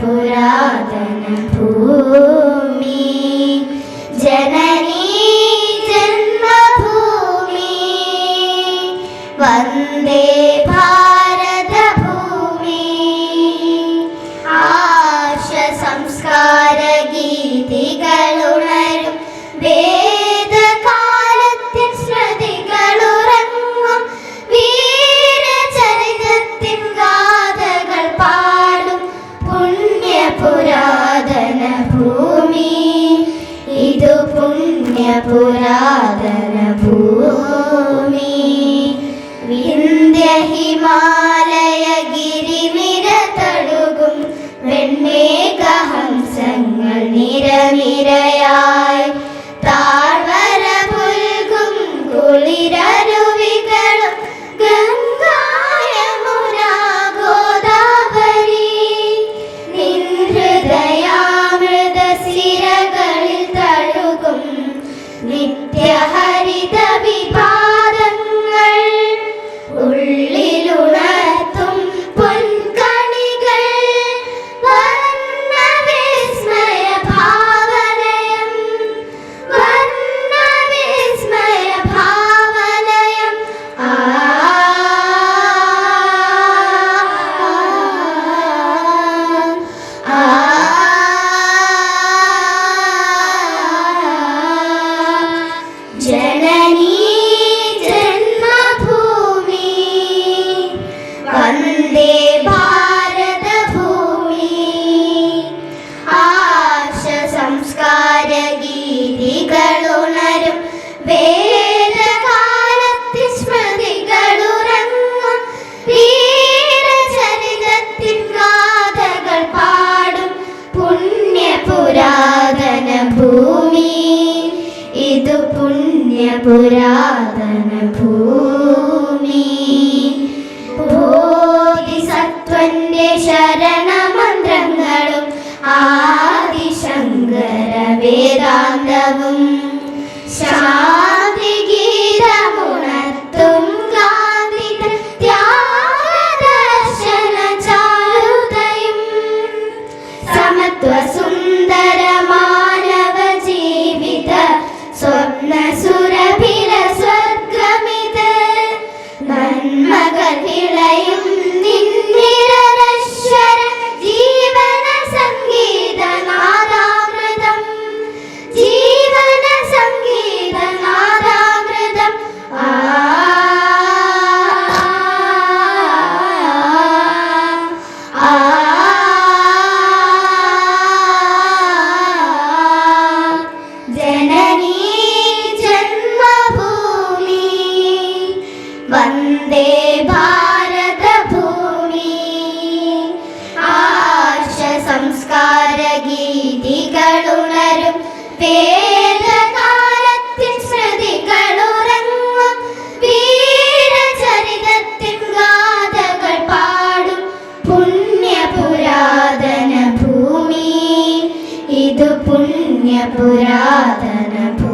പുരാതന ഭൂമി ജനനീ ജന്മഭൂമി. വന്ദേ പുരാതന ഭൂമി വിന്ധ്യ ഹിമാലയ ഗിരിനിര തടുകും വെണ്ണേകഹംസങ്ങൾ നിരനിരയായി താഴ്വര പുൽകും കുളിരരു Hey. പുണ്യപുരാതന ഭൂമി ബോധിസത്വന്റെ ശരണമന്ത്രങ്ങളും ആദിശങ്കര വേദാന്തവും ശാ പുരാതന പൂ